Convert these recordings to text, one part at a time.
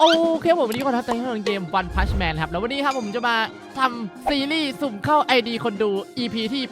โอเคผมวันนี้ขอทักทายเกม One Punch Man ครับ แล้ววันนี้ครับผมจะมาทำซีรีส์สุ่มเข้า ID คนดู EP ที่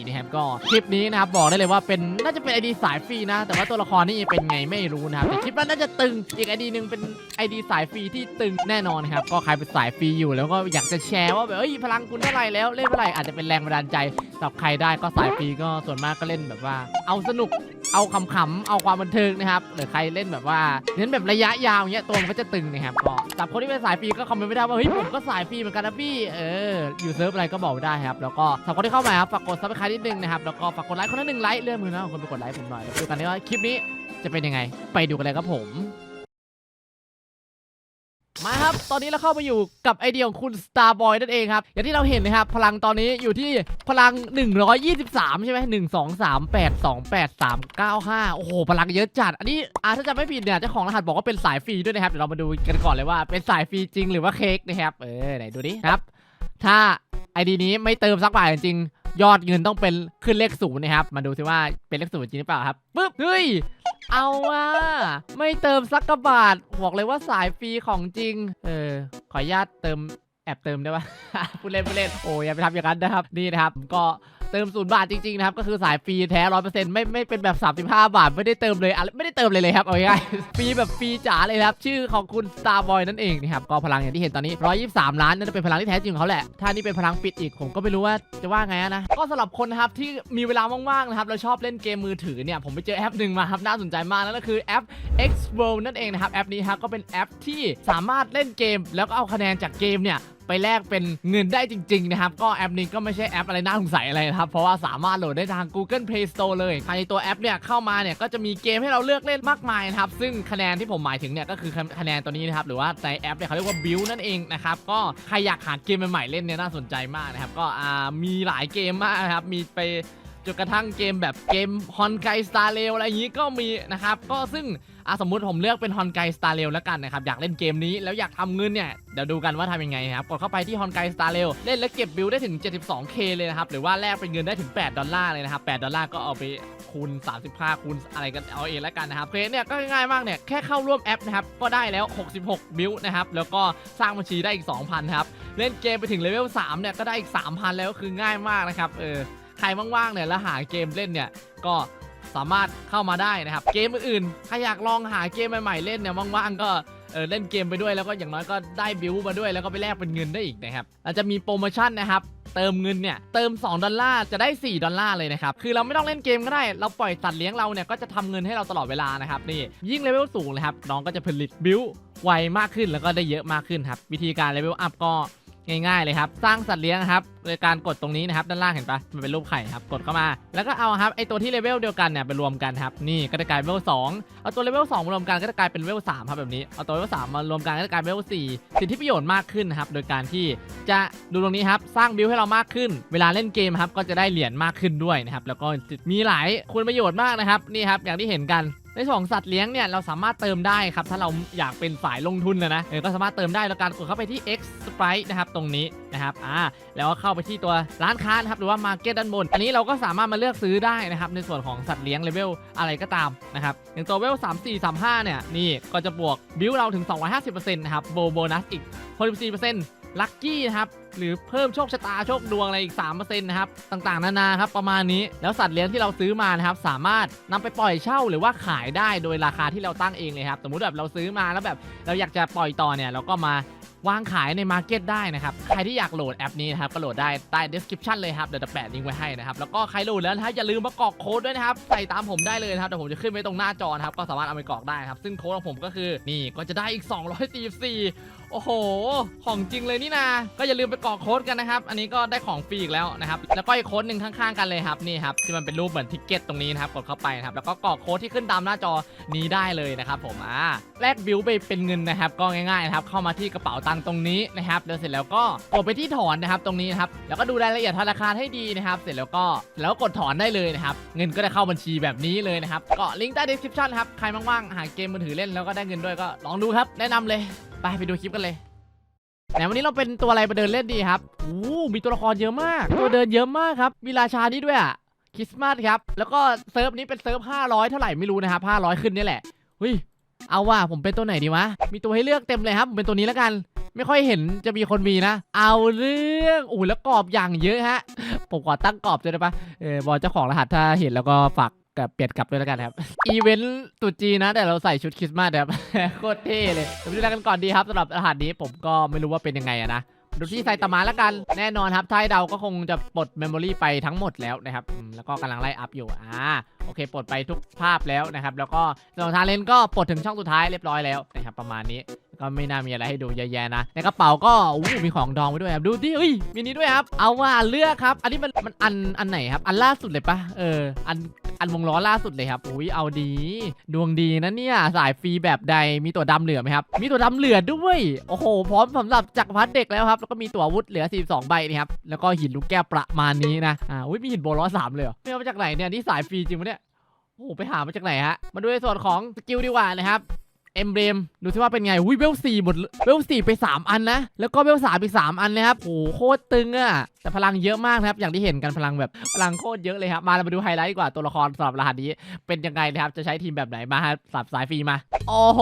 8474 นะครับ ก็คลิปนี้นะครับ บอกได้เลยว่าเป็นน่าจะเป็น ID สายฟรีนะ แต่ว่าตัวละครนี่เป็นไงไม่รู้นะครับ แต่คิดว่าน่าจะตึง อีก ID หนึ่งเป็น ID สายฟรีที่ตึงแน่นอนครับ ก็ใครเป็นสายฟรีอยู่ แล้วก็อยากจะแชร์ว่าแบบเอ้ยพลังคุณเท่าไหร่แล้วเล่นเท่าไหร่อาจจะเป็นแรงบันดาลใจสำหรับใครได้ก็สายฟรีก็ส่วนมากก็เล่นแบบว่า เอาสนุก เอาขำๆเอาความบันเทิงนะครับหรือใครเล่นแบบว่าเน้นแบบระยะยาวอย่างเงี้ยตัวมันก็จะตึงนะครับก็สำหรับคนที่เป็นสายฟรีก็คอมเมนต์ไม่ได้ว่าเฮ้ยผมก็สายฟรีเหมือนกันนะพี่เอออยู่เซิร์ฟอะไรก็บอกได้ครับแล้วก็สำหรับคนที่เข้ามาครับฝากกดซับสไครต์นิดนึงนะครับแล้วก็ฝากกดไลค์คนละหนึ่งไลค์เลื่อนมือนะคนไปกดไลค์ผมหน่อยแล้วดูกันว่าคลิปนี้จะเป็นยังไง ไปดูกันเลยครับผม มาครับ ตอนนี้เราเข้ามาอยู่กับไอเดียของคุณ Starboy นั่นเองครับ อย่างที่เราเห็นนะครับ พลังตอนนี้อยู่ที่พลัง 123 ใช่ไหม1 2 3 8 2 8 3 9 5 โอ้โห พลังเยอะจัด อันนี้อาถ้าจะไม่ผิดเนี่ยเจ้าของรหัสบอกว่าเป็นสายฟรีด้วยนะครับ เดี๋ยวเรามาดูกันก่อนเลยว่าเป็นสายฟรีจริงหรือว่าเค้กนะครับ เออ ไหนดูดิครับ ถ้าไอดีนี้ไม่เติมสักบาทจริงยอดเงินต้องเป็นขึ้นเลขศูนย์นะครับ มาดูซิว่าเป็นเลขศูนย์จริงหรือเปล่าครับปึ๊บ เฮ้ย เอาว่าไม่เติมสักกระบาทบอกเลยว่าสายฟรีของจริง เออ ขออนุญาตเติมแอบเติมได้ปะ ผู้เล่นผู้เล่นโอ้ยอย่าไปทำอย่างนั้นนะครับ นี่นะครับ ก็ เติมศูนย์บาทจริงๆนะครับ ก็คือสายฟรีแท้ร้อยเปอร์เซ็นต์ไม่ไม่เป็นแบบ 35 บาท ไม่ได้เติมเลยอะไรไม่ได้เติมเลยเลยครับเอาง่ายๆฟรีแบบฟรีจ๋าเลยครับ ชื่อของคุณ Starboy นั่นเองนะครับก็พลังอย่างที่เห็นตอนนี้ 123 ล้านนั่นเป็นพลังที่แท้จริงของเขาแหละ ถ้านี่เป็นพลังปิดอีกผมก็ไม่รู้ว่าจะว่าไงนะก็สำหรับคนนะครับที่มีเวลาว่างๆนะครับแล้วชอบเล่นเกมมือถือเนี่ยผมไปเจอแอปหนึ่งมาครับน่าสนใจมากนั่นก็คือแอป X World นั่นเองนะครับแอปนี้ครับก็เป็นแอปที่สามารถเล่นเกม แล้วก็เอาคะแนนจากเกมเนี่ยไปแลกเป็นเงินได้จริงๆนะครับก็แอปนี้ก็ไม่ใช่แอปอะไรน่าสงสัยอะไรนะครับเพราะว่าสามารถโหลดได้ทาง Google Play Store เลยภายในตัวแอปเนี่ยเข้ามาเนี่ยก็จะมีเกมให้เราเลือกเล่นมากมายนะครับซึ่งคะแนนที่ผมหมายถึงเนี่ยก็คือคะแนนตัวนี้นะครับหรือว่าในแอปเนี่ยเขาเรียกว่าบิลนั่นเองนะครับก็ใครอยากหาเกมใหม่ๆเล่นเนี่ยน่าสนใจมากนะครับก็มีหลายเกมมากนะครับมีไป จนกระทั่งเกมแบบเกมฮอนไกสตาร์เรลอะไรอย่างนี้ก็มีนะครับก็ซึ่งอะสมมุติผมเลือกเป็นฮอนไกสตาร์เรลแล้วกันนะครับอยากเล่นเกมนี้แล้วอยากทำเงินเนี่ยเดี๋ยวดูกันว่าทำยังไงครับกดเข้าไปที่ฮอนไกสตาร์เรลเล่นแล้วเก็บบิลได้ถึง 72k เลยนะครับหรือว่าแลกเป็นเงินได้ถึง 8 ดอลลาร์เลยนะครับ 8 ดอลลาร์ก็เอาไปคูณ 35 คูณอะไรกันเอาเองแล้วกันนะครับเคสเนี่ยก็ง่ายมากเนี่ยแค่เข้าร่วมแอปนะครับก็ได้แล้ว 66 บิลนะครับแล้วก็สร้างบัญชีได้อีก 2,000ครับเล่นเกมไปถึงเลเวล3เนี่ยก็ได้อีก 3,000 แล้วคือง่ายมากนะครับเออ ใครว่างๆเนี่ยแล้วหาเกมเล่นเนี่ยก็สามารถเข้ามาได้นะครับ เกมอื่นๆใครอยากลองหาเกมใหม่ๆเล่นเนี่ยว่างๆก็เออเล่นเกมไปด้วยแล้วก็อย่างน้อยก็ได้บิวมาด้วยแล้วก็ไปแลกเป็นเงินได้อีกนะครับเราจะมีโปรโมชั่นนะครับเติมเงินเนี่ยเติม 2 ดอลลาร์จะได้ 4 ดอลลาร์เลยนะครับ คือเราไม่ต้องเล่นเกมก็ได้ เราปล่อยสัตว์เลี้ยงเราเนี่ยก็จะทำเงินให้เราตลอดเวลานะครับนี่ยิ่งเลเวลสูงนะครับน้องก็จะผลิตบิวไวมากขึ้นแล้วก็ได้เยอะมากขึ้นครับวิธีการเลเวลอัพก็ ง่ายๆเลยครับ สร้างสัตว์เลี้ยงครับโดยการกดตรงนี้นะครับ ด้านล่างเห็นปะมันเป็นรูปไข่ครับ กดเข้ามา แล้วก็เอาครับไอตัวที่เลเวลเดียวกันเนี่ยไปรวมกันครับ นี่ก็จะกลายเป็นเลเวล2เอาตัวเลเวล2มารวมกันก็จะกลายเป็นเลเวล3ครับแบบนี้ เอาตัวเลเวล3มารวมกันก็จะกลายเป็นเลเวล4สิทธิประโยชน์มากขึ้นนะครับ โดยการที่จะดูตรงนี้ครับ สร้างบิลให้เรามากขึ้น เวลาเล่นเกมครับ ก็จะได้เหรียญมากขึ้นด้วยนะครับ แล้วก็มีหลายคุณประโยชน์มากนะครับ นี่ครับ อย่างที่เห็นกัน ในส่วนของสัตว์เลี้ยงเนี่ยเราสามารถเติมได้ครับถ้าเราอยากเป็นสายลงทุนนะนะเออก็สามารถเติมได้แล้วการกดเข้าไปที่ X Sprite นะครับตรงนี้นะครับอ่าแล้วก็เข้าไปที่ตัวร้านค้านะครับหรือว่า Market ด้านบน อันนี้เราก็สามารถมาเลือกซื้อได้นะครับในส่วนของสัตว์เลี้ยงเลเวลอะไรก็ตามนะครับอย่างตัวเลเวล3 4 3 5เนี่ยนี่ก็จะบวกบิลเราถึง 250%นะครับโบโบนัสอีก64% ลัคกี้นะครับหรือเพิ่มโชคชะตาโชคดวงอะไรอีก3%นะครับต่างๆ นานาครับประมาณนี้แล้วสัตว์เลี้ยงที่เราซื้อมานะครับสามารถนำไปปล่อยเช่าหรือว่าขายได้โดยราคาที่เราตั้งเองเลยครับสมมุติแบบเราซื้อมาแล้วแบบเราอยากจะปล่อยต่อเนี่ยเราก็มาวางขายในมาร์เก็ตได้นะครับ ใครที่อยากโหลดแอปนี้นะครับ ก็โหลดได้ใต้ description เลยครับ เดี๋ยวจะแปะลิงก์ไว้ให้นะครับ แล้วก็ใครโหลดแล้วนะฮะอย่าลืมมากรอกโค้ดด้วยนะครับ ใส่ตามผมได้เลยนะครับ เดี๋ยวผมจะขึ้นไว้ตรงหน้าจอนะครับ ก็สามารถเอาไปกรอกได้ครับ ซึ่งโค้ดของผมก็คือ นี่ก็จะได้อีก 244 โอ้โห ของจริงเลยนี่นาก็อย่าลืมไปกรอกโค้ดกันนะครับ อันนี้ก็ได้ของฟรีอีกแล้วนะครับ แล้วก็อีกโค้ดหนึ่งข้างๆกันเลยครับ นี่ครับ ที่มันเป็นรูปเหมือนทิกเก็ตตรงนี้นะครับ กดเข้าไปนะครับ แล้วก็กรอกโค้ดที่ขึ้นตามหน้าจอนี้ได้เลยนะครับผม อ่า แลกบิลไปเป็นเงินนะครับ ก็ง่ายๆนะครับ เข้ามาที่กระเป๋าตังค์ตรงนี้นะครับ แล้วเสร็จแล้วก็กดไปที่ถอนนะครับ ตรงนี้นะครับ แล้วก็ดูรายละเอียดธนาคารให้ดีนะครับ เสร็จแล้วก็แล้วกดถอนได้เลยนะครับ เงินก็จะเข้าบัญชีแบบนี้เลยนะครับก็ลิงก์ใต้ description ครับ ใครว่างๆ หาเกมมือถือเล่นแล้วก็ได้เงินด้วยก็ลองดูครับ แนะนำเลย ไปไปดูคลิปกันเลยไหนวันนี้เราเป็นตัวอะไรไปเดินเล่นดีครับอู้มีตัวละครเยอะมาก ตัวเดินเยอะมากครับ มีราชานี่ด้วยอะคริสต์มาสครับ แล้วก็เซิร์ฟนี้เป็นเซิร์ฟ500 เท่าไหร่ไม่รู้นะครับ500 ขึ้นนี่แหละเฮ้ยเอาว่าผมเป็นตัวไหนดีวะ มีตัวให้เลือกเต็มเลยครับ ผมเป็นตัวนี้แล้วกัน ไม่ค่อยเห็นจะมีคนมีนะ เอาเรื่องอู้แล้วกรอบอย่างเยอะฮะ ผมขอตั้งกรอบด้วยได้ปะเออบอลเจ้าของรหัสถ้าเห็นแล้วก็ฝาก กับเปลี่ยนกลับด้วยแล้วกันครับ อีเวนต์ตรุษจีนะ แต่เราใส่ชุดคริสต์มาสครับ โคตรเท่เลยเราไปดูกันก่อนดีครับสำหรับรหัสนี้ผมก็ไม่รู้ว่าเป็นยังไงนะดูที่ไซตามะแล้วกันแน่นอนครับถ้าเดาก็คงจะปลดเมมโมรีไปทั้งหมดแล้วนะครับแล้วก็กำลังไล่อัพอยู่อ่าโอเคปลดไปทุกภาพแล้วนะครับ แล้วก็ส่วนทาเลนก็ปลดถึงช่องสุดท้ายเรียบร้อยแล้วนะครับประมาณนี้ ก็ไม่น่ามีอะไรให้ดูเยอะแยะนะ ในกระเป๋าก็อู้มีของดองไว้ด้วยครับดูดิเอ้ยมีนี้ด้วยครับ เอาว่าเลือกครับ อันนี้มันมันอันอันไหนครับ อันล่าสุดเลยปะเอออันอันวงล้อล่าสุดเลยครับอุ้ยเอาดี ดวงดีนะเนี่ยสายฟรีแบบใดมีตัวดำเหลือไหมครับ มีตัวดำเหลือด้วยโอ้โห พร้อมสำหรับจักรพรรดิเด็กแล้วครับแล้วก็มีตัวอาวุธเหลือ 42 ใบนี่ครับแล้วก็หินลูกแก้วประมาณนี้นะอ่าอุ้ยมีหินโบล้อสามเลยเหรอไม่เอามาจากไหนเนี่ยนี่สายฟรีจริงปะเนี่ยโอ้โหไปหามาจากไหนฮะมาดูในส่วนของสกิลดีกว่านะครับ เอ็มเบรมดูซิว่าเป็นไงวิเวลสี่หมดเลยเวลสี่ไป 3 อันนะ แล้วก็เวลสามอีก3อันนะครับโอ้โหโคตรตึงอะ แต่พลังเยอะมากนะครับ อย่างที่เห็นกันพลังแบบพลังโคตรเยอะเลยครับ มาเรามาดูไฮไลท์ดีกว่าตัวละครสำหรับรหัสนี้ เป็นยังไงนะครับ จะใช้ทีมแบบไหนมาสับสายฟรีมา โอ้โห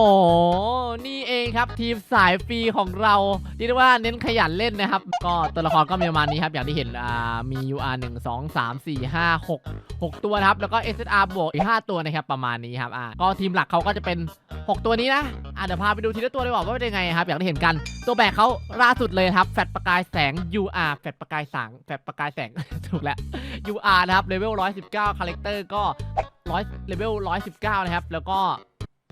นี่เองครับทีมสายฟรีของเราเรียกว่าเน้นขยันเล่นนะครับ ก็ตัวละครก็มีประมาณนี้ครับ อย่างที่เห็นอ่ามี UR 1 2 3 4 5 6 6 ตัวครับ แล้วก็ SSR บวกอีก 5 ตัวนะครับ ประมาณนี้ครับอ่าก็ทีมหลักเขาก็จะเป็น 6 ตัวนี้นะอะเดี๋ยวพาไปดูทีละตัวดีกว่าว่าเป็นยังไงครับ อย่างที่เห็นกัน ตัวแบกเขาล่าสุดเลยครับ แฟดประกายแสง UR แฟดประกายแสงแฟดประกายแสง ถูกแล้ว UR นะครับเลเวล119คาแรคเตอร์ก็100เลเวล119 นะครับ แล้วก็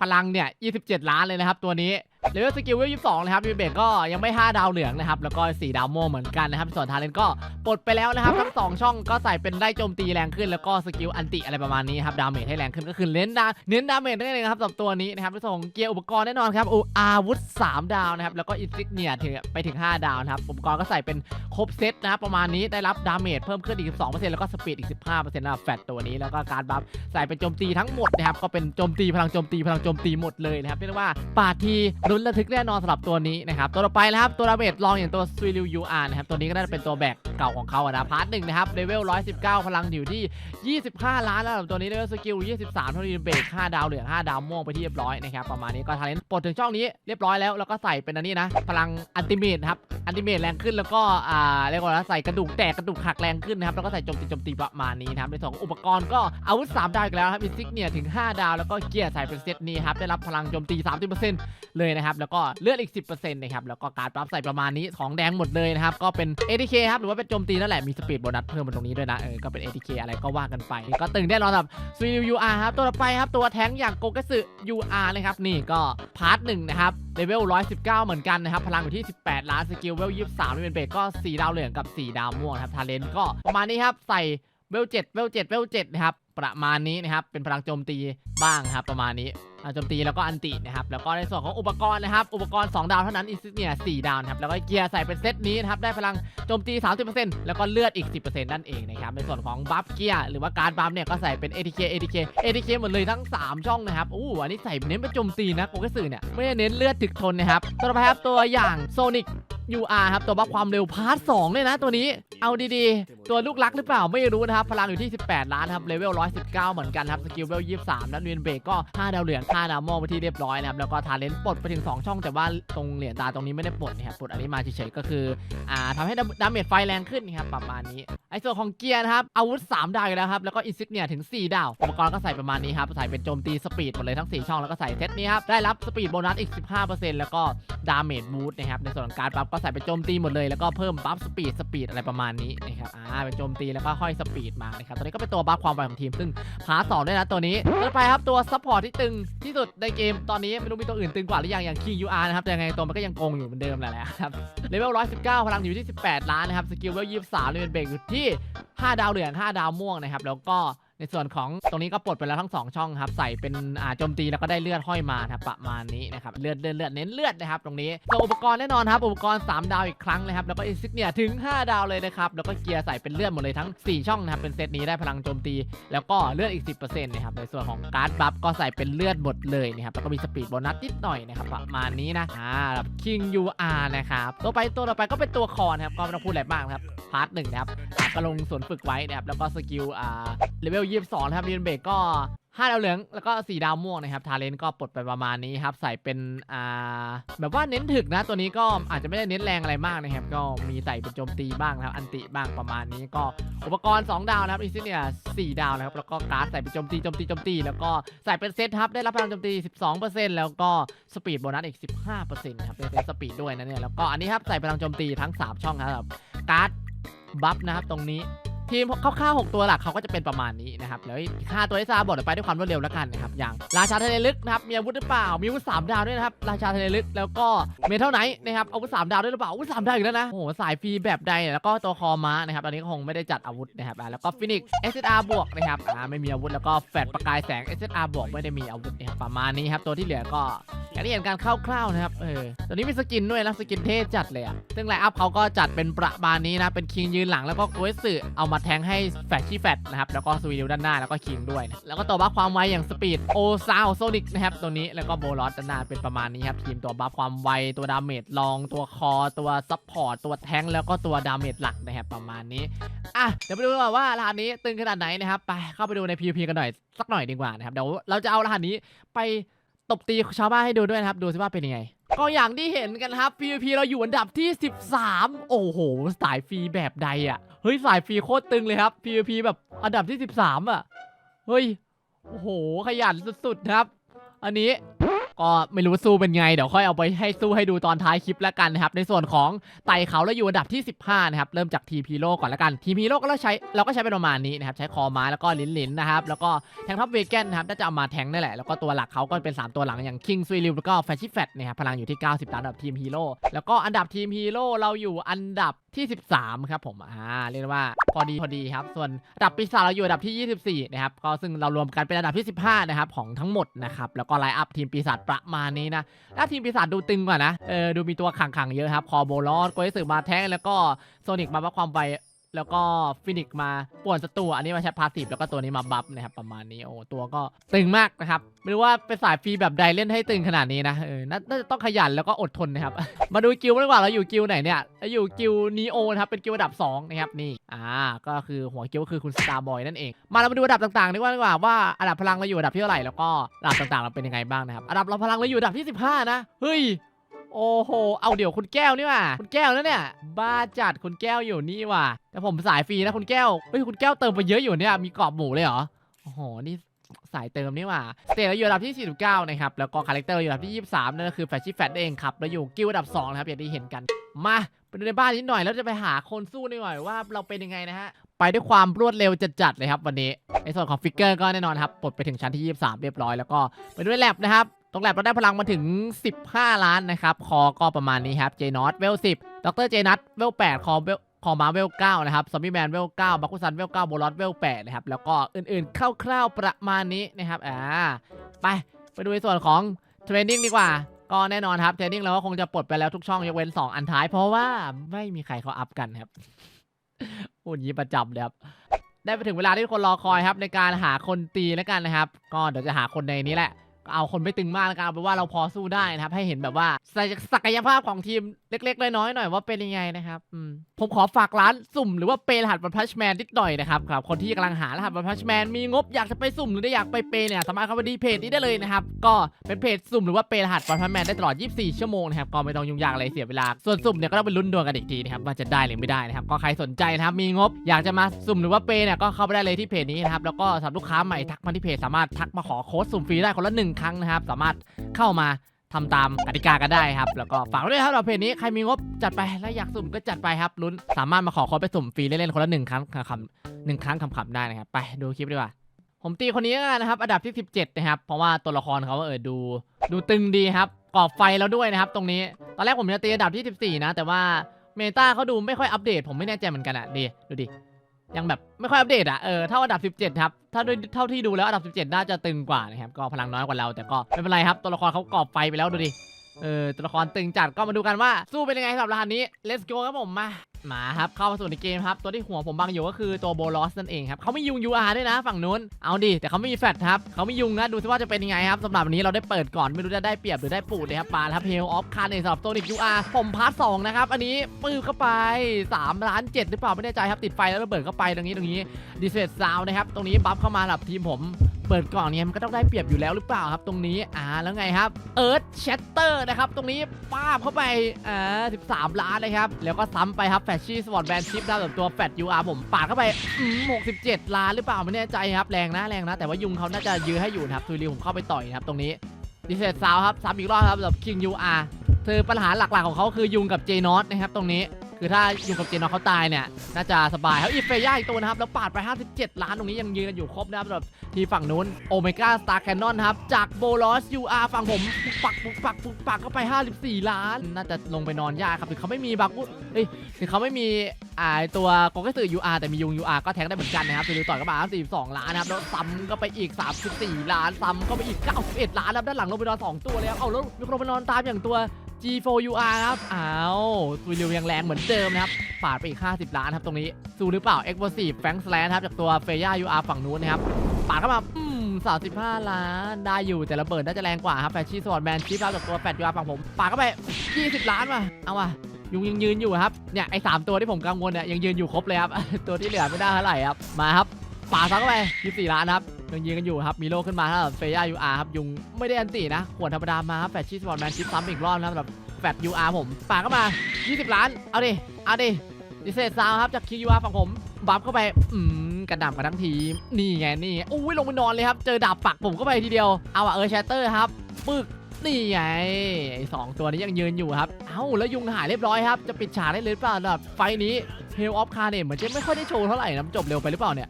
พลังเนี่ย 27 ล้านเลยนะครับตัวนี้ เลเวลสกิลเวล22นะครับยูเบกก็ยังไม่ 5 ดาวเหลืองนะครับ แล้วก็ 4 ดาวโมเหมือนกันนะครับ ส่วนทาเลนก็ปลดไปแล้วนะครับ ทั้ง 2 ช่องก็ใส่เป็นได้โจมตีแรงขึ้น แล้วก็สกิลอันติอะไรประมาณนี้ครับ ดาเมจให้แรงขึ้นก็คือเน้นดาเน้นดาเมจได้เลยนะครับสำหรับตัวนี้นะครับส่วนของเกียร์อุปกรณ์แน่นอนครับอุอาวุธ 3 ดาวนะครับ แล้วก็อินซิกเนียถึงไปถึง 5 ดาวนะครับ อุปกรณ์ก็ใส่เป็นครบเซตนะครับประมาณนี้ ได้รับดาเมจเพิ่มขึ้นอีก12%แล้วก็สปีดอีก 15%นะครับแฟตตัวนี้ แล้วก็การบัฟใส่เป็นโจมตีทั้งหมดนะครับ ก็เป็นโจมตีพลังโจมตีพลังโจมตีหมดเลยนะครับเรียกว่าปาทีรุนระทึกแน่นอนสำหรับตัวนี้นะครับตัวต่อไปนะครับตัวดาเมจลองอย่างตัวซูริวยูอาร์นะครับตัวนี้ก็น่าจะเป็นตัวแบกเก่าของเขาอะนะพาร์ทหนึ่งนะครับเลเวล119 พลังอยู่ที่ 25 ล้านแล้วสำหรับตัวนี้เลเวลสกิล23เท่านี้เบรก5ดาวเหลือง5ดาวม่วงไปที่เรียบร้อยนะครับประมาณนี้ก็ทาเลนปลดถึงช่องนี้เรียบร้อยแล้วแล้วก็ใส่เป็นอันนี้นะพลังอันติเมตครับอันติเมตแรงขึ้นแล้วก็อ่าเรียกว่าใส่กระดูกแตกกระดูกหักแรงขึ้นนะครับแล้วก็ใส่โจมตีโจมตีประมาณนี้นะครับในส่วนองอุปกรณ์ก็อาวุธ3ดาวอีกแล้วครับอินซิกเนียถึง 5 ดาว แล้วก็เกียร์ใส่เป็นเซตนี้ครับได้รับพลังโจมตี 30%เลยนะครับแล้วก็เลือดอีก 10%นะครับแล้วก็การปรับใส่ประมาณนี้ของแดงหมดเลยนะครับก็เป็น ATK ครับหรือว่าเป็นโจมตีนั่นแหละมีสปีดโบนัสเพิ่มมาตรงนี้ด้วยนะเออก็เป็น ATK อะไรก็ว่ากันไป ก็ตึงแน่นอนครับซูริว UR ครับตัวต่อไปครับตัวแท้งอย่างโกกัสึ UR เลยครับนี่ก็พาร์ทหนึ่งนะครับเลเวล119 เหมือนกันนะครับ พลังอยู่ที่ 18 ล้านสกิลเวล23นี่เป็นเบรกก็ 4 ดาวเหลืองกับ 4 ดาวม่วงครับ ทาเลนก็ประมาณนี้ครับ ใส่เวล7เวล7เวล7นะครับ ประมาณนี้นะครับ เป็นพลังโจมตีบ้างครับ ประมาณนี้ โจมตีแล้วก็อันตินะครับแล้วก็ในส่วนของอุปกรณ์นะครับอุปกรณ์ 2 ดาวเท่านั้นอินซิเนีย4ดาวนะครับแล้วก็เกียร์ใส่เป็นเซตนี้นะครับได้พลังโจมตี 30%แล้วก็เลือดอีก 10%นั่นเองนะครับในส่วนของบัฟเกียร์หรือว่าการบัฟเนี่ยก็ใส่เป็น ATK ATK ATK หมดเลยทั้ง 3 ช่องนะครับอู้อันนี้ใส่เน้นเป็นโจมตีนะโกเกสึเนี่ยไม่ได้เน้นเลือดถึกทนนะครับต่อไปครับตัวอย่างโซนิก UR ครับตัวบัฟความเร็วพาร์ท2เลยนะตัวนี้เอาดีๆ ตัวลูกรักหรือเปล่าไม่รู้นะครับ พลังอยู่ที่ 18 ล้านครับเลเวล 119 เหมือนกันครับสกิลเวล 23แล้วเรียนเบรกก็ 5 ดาวเหลือง5ดาวโม่ไปที่เรียบร้อยนะครับแล้วก็ทาเลนต์ปลดไปถึง 2 ช่องแต่ว่าตรงเหรียญตาตรงนี้ไม่ได้ปลดนะครับปลดอันนี้มาเฉยๆก็คืออ่าทำให้ดาเมจไฟแรงขึ้นนะครับประมาณนี้ไอส่วนของเกียร์นะครับอาวุธ 3 ดาวอยู่แล้วครับแล้วก็อินซิกเนี่ยถึง 4 ดาวอุปกรณ์ก็ใส่ประมาณนี้ครับใส่เป็นโจมตีสปีดหมดเลยทั้ง 4 ช่องแล้วก็ใส่เซตนี้ครับได้รับสปีดโบนัสอีก 15%แล้วก็ดาเมจบูสต์นะครับในส่วนของการบัฟก็ใส่เป็นโจมตีหมดเลยแล้วก็เพิ่มบัฟสปีดสปีดอะไรประมาณนี้นะครับอ่าเป็นโจมตีแล้วก็ห้อยสปีดมานะครับตัวนี้ก็เป็นตัวบัฟความไวของทีม ซึ่งพาสองด้วยนะตัวนี้ต่อไปครับตัวซัพพอร์ตที่ตึงที่สุดในเกมตอนนี้ไม่รู้มีตัวอื่นตึงกว่าหรือยังอย่าง King UR นะครับแต่ยังไงตัวมันก็ยังโกงอยู่เหมือนเดิมแหละนะครับเลเวล119 พลังอยู่ที่ 18 ล้านนะครับสกิลเวล23เลยเป็นเบรกอยู่ที่ 5 ดาวเหลือง 5 ดาวม่วงนะครับแล้วก็ ในส่วนของตรงนี้ก็ปลดไปแล้วทั้ง 2 ช่องครับ ใส่เป็นอ่าโจมตีแล้วก็ได้เลือดห้อยมาครับประมาณนี้นะครับเลือดเลือดเลือดเน้นเลือดนะครับตรงนี้ตัวอุปกรณ์แน่นอนครับอุปกรณ์ 3 ดาวอีกครั้งนะครับแล้วก็อินซิกเนี่ยถึง 5 ดาวเลยนะครับแล้วก็เกียร์ใส่เป็นเลือดหมดเลยทั้ง 4 ช่องนะครับเป็นเซตนี้ได้พลังโจมตี แล้วก็เลือดอีก 10%นะครับในส่วนของการ์ดบัฟก็ใส่เป็นเลือดหมดเลยนะครับแล้วก็มีสปีดโบนัสนิดหน่อยนะครับประมาณนี้นะอ่าแบบ King UR นะครับตัวไปตัวต่อไปก็เป็นตัวคอนครับก็ไม่ต้องพูดอะไรมากครับพาร์ทหนึ่งนะครับก็ลงสวนฝึกไว้นะครับแล้วก็สกิลอ่าเลเวล22นะครับเรียนเบรกก็ห้าดาวเหลืองแล้วก็สี่ดาวม่วงนะครับทาเลนก็ปลดไปประมาณนี้ครับใส่เป็นอ่าแบบว่าเน้นถึกนะตัวนี้ก็อาจจะไม่ได้เน้นแรงอะไรมากนะครับก็มีใส่เป็นโจมตีบ้างนะครับอันติบ้างประมาณนี้ก็อุปกรณ์ 2 ดาวนะครับอีซิเนียสี่ดาวนะครับแล้วก็การ์ดใส่เป็นโจมตีโจมตีโจมตี แล้วก็ใส่เป็นเซตครับได้รับพลังโจมตี 12%แล้วก็สปีดโบนัสอีก 15%นครับเป็นเซตสปีดด้วยนะเนี่ยแล้วก็อันนี้ครับใส่พลังโจมตีทั้ง 3 ช่องครับการ์ดบัฟนะครับตรงนี้ ทีมคร่าวๆ6ตัวหลักเขาก็จะเป็นประมาณนี้นะครับแล้วค่าตัวที่ซาบอกเดี๋ยวไปด้วยความรวดเร็วแล้วกันนะครับอย่างราชาทะเลลึกนะครับมีอาวุธหรือเปล่ามีอาวุธสามดาวด้วยนะครับราชาทะเลลึกแล้วก็เมทัลไนท์นะครับอาวุธสามดาวด้วยหรือเปล่าอาวุธสามดาวอีกแล้วนะโอ้โหสายฟรีแบบใดแล้วก็ตัวคอม้านะครับตอนนี้คงไม่ได้จัดอาวุธนะครับแล้วก็ฟินิก SSR บวกนะครับอ่าไม่มีอาวุธแล้วก็แฟดประกายแสง SSR บวกไม่ได้มีอาวุธนะครับประมาณนี้ครับตัวที่เหลือก็อย่างที่เห็นการคร่าวๆนะครับเออตัวนี้มีสกินด้วยนะสกินเท่จัดเลยอะซึ่งไลน์อัพเขาก็จัดเป็นประมาณนี้นะเป็นคิงยืนหลังแล้วก็โกยสึเอามาแทงให้แฟชชี่แฟตนะครับ แล้วก็สวีดิวด้านหน้าแล้วก็คิงด้วยนะแล้วก็ตัวบัฟความไวอย่างสปีดโอซาวโซนิกนะครับตัวนี้แล้วก็โบลอสด้านหน้าเป็นประมาณนี้ครับทีมตัวบัฟความไวตัวดาเมจลองตัวคอตัวซับพอร์ตตัวแทงแล้วก็ตัวดาเมจหลักนะครับประมาณนี้อะเดี๋ยวไปดูว่าร้านนี้ตึงขนาดไหนนะครับไปเข้าไปดูใน PVP กันหน่อยสักหน่อยดีกว่านะครับเดี๋ยวเราจะเอารหัสนี้ไปตบตีชาวบ้านให้ดูด้วยนะครับ ดูสิว่าเป็นยังไง ก็อย่างที่เห็นกันครับ PVP เราอยู่อันดับที่ 13 โอ้โห สายฟรีแบบใดอะ่ะ เฮ้ย สายฟรีโคตรตึงเลยครับ PVP แบบอันดับที่ 13 อะ เฮ้ย โอ้โห ขยันสุดๆครับ อันนี้ ก็ไม่รู้สู้เป็นไง เดี๋ยวค่อยเอาไปให้สู้ให้ดูตอนท้ายคลิปแล้วกันนะครับ ในส่วนของไต่เขาแล้วอยู่อันดับที่ 15 นะครับ เริ่มจากทีพีโลก่อนแล้วกันทีพีโลก็เราใช้เราก็ใช้เป็นประมาณนี้นะครับ ใช้คอไม้แล้วก็ลิ้นลิ้นนะครับ แล้วก็แทงท็อปเวแกนนะครับน่าจะเอามาแทงนั่นแหละ แล้วก็ตัวหลักเขาก็เป็น 3 ตัวหลังอย่างคิงซุยลิวแล้วก็แฟชชี่แฟตนะครับพลังอยู่ที่ 90ล้านอันดับทีมฮีโร่แล้วก็อันดับทีมฮีโร่เราอยู่อันดับที่ 13 ครับผม อ่า เรียกว่าพอดีพอดีครับ ส่วนอันดับปีศาจเราอยู่อันดับที่ 24 นะครับ ก็ซึ่งเรารวมกันเป็นอันดับที่ 15 นะครับ ของทั้งหมดนะครับ แล้วก็ไลน์อัพทีมปีศาจประมาณนี้นะถ้าทีมปีศาจดูตึงกว่านะเออดูมีตัวขังๆเยอะครับคอโบลอสโกยสึมาแท้งแล้วก็โซนิกมาพักความไว แล้วก็ฟินิกมาป่วนศัตรูอันนี้มาใช้พาสซีฟแล้วก็ตัวนี้มาบัฟนะครับประมาณนี้โอ้ตัวก็ตึงมากนะครับไม่รู้ว่าเป็นสายฟรีแบบใดเล่นให้ตึงขนาดนี้นะเออน่าจะต้องขยันแล้วก็อดทนนะครับ มาดูกิลดีกว่าเราอยู่กิลไหนเนี่ยเราอยู่กิลนีโอนะครับเป็นกิลด์อันดับ2นะครับนี่อ่าก็คือหัวกิลก็คือคุณสตาร์บอยนั่นเองมาเรามาดูอันดับต่างๆดีกว่าดีกว่าว่าอันดับพลังเราอยู่อันดับที่เท่าไหร่แล้วก็อันดับต่างๆเราเป็นยังไงบ้างนะครับอันดับเราพลังเราอยู่อันดับที่ 15 นะเฮ้ย โอ้โห เอาเดี๋ยวคุณแก้วนี่ว่ะคุณแก้วนะเนี่ย บ้าจัดคุณแก้วอยู่นี่ว่ะ แต่ผมสายฟรีนะคุณแก้ว เฮ้ยคุณแก้วเติมไปเยอะอยู่เนี่ย มีกรอบหมูเลยเหรอ โอ้โห นี่สายเติมนี่ว่ะสเตจเราอยู่อันดับที่ 49 นะครับ แล้วก็คาแรคเตอร์เราอยู่อันดับที่ 23 นั่นก็คือแฟชชี่แฟตเองครับ เราอยู่กิลด์อันดับ 2 นะครับ อย่างที่เห็นกัน มาไปดูในบ้านนิดหน่อยแล้วจะไปหาคนสู้นิดหน่อยว่าเราเป็นยังไงนะฮะ ไปด้วยความรวดเร็วจัดๆเลยครับวันนี้ ในส่วนของฟิกเกอร์ก็แน่นอนครับ ปลดไปถึงชั้นที่ 23 เรียบร้อย แล้วก็ไปด้วยแลบนะครับ ตรงแลบเราได้พลังมาถึง 15 ล้านนะครับ คอก็ประมาณนี้ครับ เจนอตเวล10ดรเจนัทเวล8คอเวลคอมาเวล9นะครับ ซอมบี้แมนเวล9บักคุซันเวล9โบลอสเวล8นะครับ แล้วก็อื่นๆ คร่าวๆ ประมาณนี้นะครับ อ่า ไป ไปดูในส่วนของเทรนนิ่งดีกว่า ก็แน่นอนครับ เทรนนิ่งเราก็คงจะปลดไปแล้วทุกช่องยกเว้น 2 อันท้าย เพราะว่าไม่มีใครเขาอัพกันครับพูดงี้ประจำเลยครับได้ไปถึงเวลาที่คนรอคอยครับในการหาคนตีแล้วกันนะครับ ก็เดี๋ยวจะหาคนในนี้แหละ เอาคนไม่ตึงมากแล้วกันเอาเป็นว่าเราพอสู้ได้นะครับ ให้เห็นแบบว่าศักยภาพของทีม เล็กๆ น้อยๆหน่อยว่าเป็นยังไงนะครับอืมผมขอฝากร้านสุ่มหรือว่าเปย์รหัสบัตรพัชแมนนิดหน่อยนะครับครับคนที่กำลังหารหัสบัตรพัชแมนมีงบอยากจะไปสุ่มหรือได้อยากไปเปย์เนี่ยสามารถเข้าไปดีเพจนี้ได้เลยนะครับก็เป็นเพจสุ่มหรือว่าเปย์รหัสบัตรพัชแมนได้ตลอด 24 ชั่วโมงนะครับก็ไม่ต้องยุ่งยากอะไรเสียเวลาส่วนสุ่มเนี่ยก็ต้องไปลุ้นดวงกันอีกทีนะครับว่าจะได้หรือไม่ได้นะครับก็ใครสนใจนะครับมีงบอยากจะมาสุ่มหรือว่าเปย์เนี่ยก็เข้าไปได้เลยที่เพจนี้นะครับแล้วก็สำหรับลูกค้าใหม่ทักมาที่เพจสามารถทักมาขอโค้ดสุ่มฟรีได้คนละหนึ่งครั้งนะครับสามารถเข้ามา ทำตามกติกากันได้ครับ แล้วก็ฝากด้วยครับเราเพจนี้ใครมีงบจัดไปและอยากสุ่มก็จัดไปครับลุ้นสามารถมาขอค้ดไปสุ่มฟรีเล่นๆคนละหนึ่งครั้งคำหนึ่งครั้งคำๆได้นะครับไปดูคลิปดีกว่าผมตีคนนี้กันนะครับอันดับที่ 17 นะครับ เพราะว่าตัวละครเขาเออดู ดูตึงดีครับกรอบไฟแล้วด้วยนะครับ ตรงนี้ ตอนแรกผมจะตีอันดับที่ 14 นะ แต่ว่าเมตาเขาดูไม่ค่อยอัปเดต ผมไม่แน่ใจเหมือนกันอะดีดูดิ ยังแบบไม่ค่อยอัปเดตอะเออเท่าอันดับ 17 ครับ ถ้าด้วยเท่าที่ดูแล้วอันดับ 17 น่าจะตึงกว่านะครับ ก็พลังน้อยกว่าเรา แต่ก็ไม่เป็นไรครับ ตัวละครเขากรอบไฟไปแล้วดูดิ เออ ตัวละครตึงจัด ก็มาดูกันว่าสู้เป็นยังไงสำหรับรหัสนี้ let's go ครับผมมา มาครับเข้ามาสู่ในเกมครับตัวที่หัวผมบังอยู่ก็คือตัวโบลอสนั่นเองครับเขาไม่ยุง UR ด้วยนะฝั่งนู้นเอาดิแต่เขาไม่มีแฟลชครับเขาไม่ยุงนะดูซิว่าจะเป็นยังไงครับสำหรับวันนี้เราได้เปิดก่อนไม่รู้จะได้เปรียบหรือได้ปูดเลยครับปาครับเฮลออฟคาร์เนสำหรับตัวนิก UR ผมพาร์ทสองนะครับอันนี้ปื้เข้าไป3ล้าน7หรือเปล่าไม่แน่ใจครับติดไฟแล้วระเบิดเข้าไปตรงนี้ตรงนี้ดีเซตซาวนะครับตรงนี้บัฟเข้ามาสำหรับทีมผม เปิดกล่องเนี่ยมันก็ต้องได้เปรียบอยู่แล้วหรือเปล่าครับตรงนี้อ่าแล้วไงครับเอิร์ธแชตเตอร์นะครับตรงนี้ป้าบเข้าไปอ่า13 ล้านเลยครับแล้วก็ซ้ำไปครับแฟชชี่สปอร์ตแบนชิพนะครับแบบตัวแฟตยูอาร์ผมปาดเข้าไปอืม67ล้านหรือเปล่าไม่แน่ใจครับแรงนะแรงนะ แต่ว่ายุงเขาน่าจะยื้อให้อยู่นะครับทุยริวผมเข้าไปต่อยครับตรงนี้ดิเซตซาวครับซ้ำอีกรอบครับสำหรับคิงยูอาร์คือปัญหาหลักๆของเขาคือยุงกับเจนอตนะครับตรงนี้ คือถ้ายุงกับเจนอตเขาตายเนี่ย น่าจะสบายครับอีเฟย่าอีกตัวนะครับ แล้วปาดไป 57 ล้านตรงนี้ยังยืนกันอยู่ครบนะครับสำหรับทีฝั่งนู้นโอเมก้าสตาร์แคนนอนครับ จากโบลอส UR ฝั่งผมปุกปักปุกปักปุกปักเข้าไป 54 ล้าน น่าจะลงไปนอนยากครับถึงเขาไม่มีบักอุเอ้ยถึงเขาไม่มีอ่าตัวโกเกสือ UR แต่มียุง UR ก็แทงได้เหมือนกันนะครับดูต่อยก็มา42 ล้านนะครับแล้วซ้ำก็ไปอีก 34 ล้านซ้ำก็ไปอีก91ล้านแล้วด้านหลังลงไปนอน2ตัวแล้วเอาแล้วมีคนลงไปนอนตามอย่างตัว G4UR ครับอ้าวซูริวยังแรงเหมือนเดิมนะครับปาดไปอีก 50 ล้านครับตรงนี้สูหรือเปล่า Explosive f a n k s l a n ครับจากตัวเฟย่า UR ฝั่งนู้นนะครับปาดเข้ามาอืม35 ล้าน ได้อยู่แต่ระเบิดน่าจะแรงกว่าครับแฟชชี่สวอตแมนชิปครับจากตัวแฟดยูอาฝั่งผมปาดเข้าไป 20 ล้านมาเอาว่ะยุงยังยืนอยู่ครับเนี่ยไอ้สามตัวที่ผมกังวลเนี่ยยังยืนอยู่ครบเลยครับตัวที่เหลือไม่ได้เท่าไหร่ครับมาครับ ป่าซักเข้าไป24ล้านครับยังยืนกันอยู่ครับมีโลขึ้นมาครับเฟย่ายูอาร์ครับยุงไม่ได้อันตีนะขวดธรรมดามาครับแฟชชี่สปอร์ตแมนชิปซ้ำอีกรอบนะครับสำหรับแฟดยูอาร์ผมป่าเข้ามา 20 ล้าน เอาดิเอาดิดิเซตซาวครับจากคิวยูอาร์ฝั่งผมบัฟเข้าไปอืมกระหน่ำกันทั้งทีมนี่ไงนี่อุ้ยลงไปนอนเลยครับเจอดาบปักผมเข้าไปทีเดียวเอาอะเออแชตเตอร์ครับปึกนี่ไงสองตัวนี้ยังยืนอยู่ครับ เอ้า แล้วยุงหายเรียบร้อยครับ จะปิดฉากได้หรือเปล่าสำหรับไฟนี้ h e l of c a r n a g e เหมือนจะไม่ค่อยได้โชว์เท่าไหร่นะจบเร็วไปหรือเปล่าเนี่ย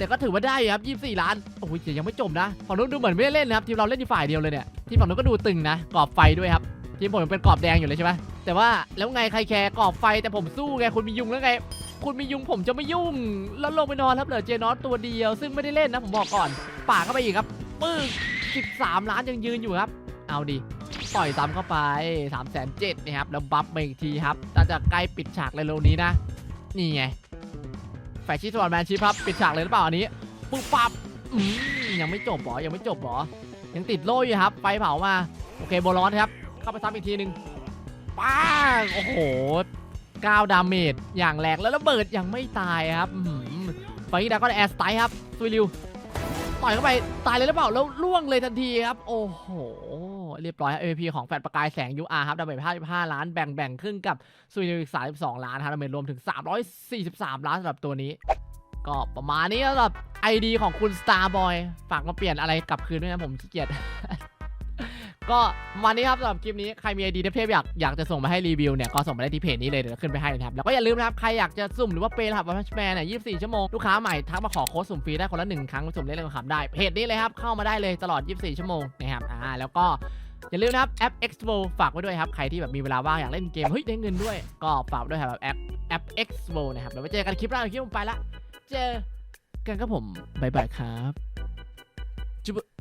แต่ก็ถือว่าได้ครับ 24 ล้าน โอ้ยยังไม่จบนะฝั่งนู้นดูเหมือนไม่ได้เล่นนะครับ ทีมเราเล่นอยู่ฝ่ายเดียวเลยเนี่ย ที่ฝั่งนู้นก็ดูตึงนะ กรอบไฟด้วยครับ ทีมผมเป็นกรอบแดงอยู่เลยใช่ไหมแต่ว่าแล้วไงใครแคร์กรอบไฟแต่ผมสู้ไงคุณมียุงแล้วไง คุณมียุงผมจะไม่ยุ่ง แล้วลงไปนอนครับเหลือเจนอสตัวเดียว ซึ่งไม่ได้เล่นนะผมบอกก่อนป่าเข้าไปอีกครับปึ้ง13 ล้านยังยืนอยู่ครับ เอาดิปล่อยซ้ำเข้าไป3ามแสนเจ็ดนะครับแล้วบัฟมาอีกทีครับน่าจะใกล้ปิดฉากเลยเร็วนี้นะ นี่ไง แฟชชี่สวอตแมนชิพครับปิดฉากเลยหรือเปล่าอันนี้ปุ๊บปั๊บยังไม่จบหรอยังไม่จบหรอยังติดโล่อยู่ครับไฟเผามาโอเคโบลอนครับ เข้าไปซ้ำอีกทีหนึ่งป้างโอ้โห9ดาเมจอย่างแรงแล้วระเบิดยังไม่ตายครับอื้อหือไดาก็แอสไตล์ครับซุยริวต่อยเข้าไปตายเลยหรือเปล่าแล้วล่วงเลยทันทีครับ โอ้โห เรียบร้อยครับ MVP ของแฟดประกายแสง UR ครับดาเมจ55 ล้านแบ่งแบ่งครึ่งกับซุยริวอีก32 ล้านครับดาเมจรวมถึง 343 ล้านสำหรับตัวนี้ ก็ประมาณนี้สำหรับ ID ของคุณ Starboy ฝากมาเปลี่ยนอะไรกลับคืนด้วยนะผมขี้เกียจก็ประมาณนี้ครับสำหรับคลิปนี้ใครมีไอดีเทพอยากอยากจะส่งมาให้รีวิวเนี่ยก็ส่งมาได้ที่เพจนี้เลยเดี๋ยวขึ้นไปให้นะครับแล้วก็อย่าลืมนะครับใครอยากจะสุ่มหรือว่าเปย์รหัสวันพัชแมนเนี่ย24 ชั่วโมงลูกค้าใหม่ทักมาขอโค้ดสุ่มฟรีได้คนละหนึ่งครั้งสุ่มเล่นเล่นกับขับได้เพจนี้เลยครับเข้ามาได้เลยตลอด 24 ชั่วโมงนะครับอ่าแล้วก็ อย่าลืมนะครับแอป Expo ฝากไว้ด้วยครับ ใครที่แบบมีเวลาว่างอยากเล่นเกม เฮ้ย ได้เงินด้วย ก็ฝากด้วยครับแอปแอป Expo นะครับเดี๋ยวไว้เจอกันคลิปหน้าคลิปผมไปละ เจอกันครับผม บ๊ายบายครับจุ๊บ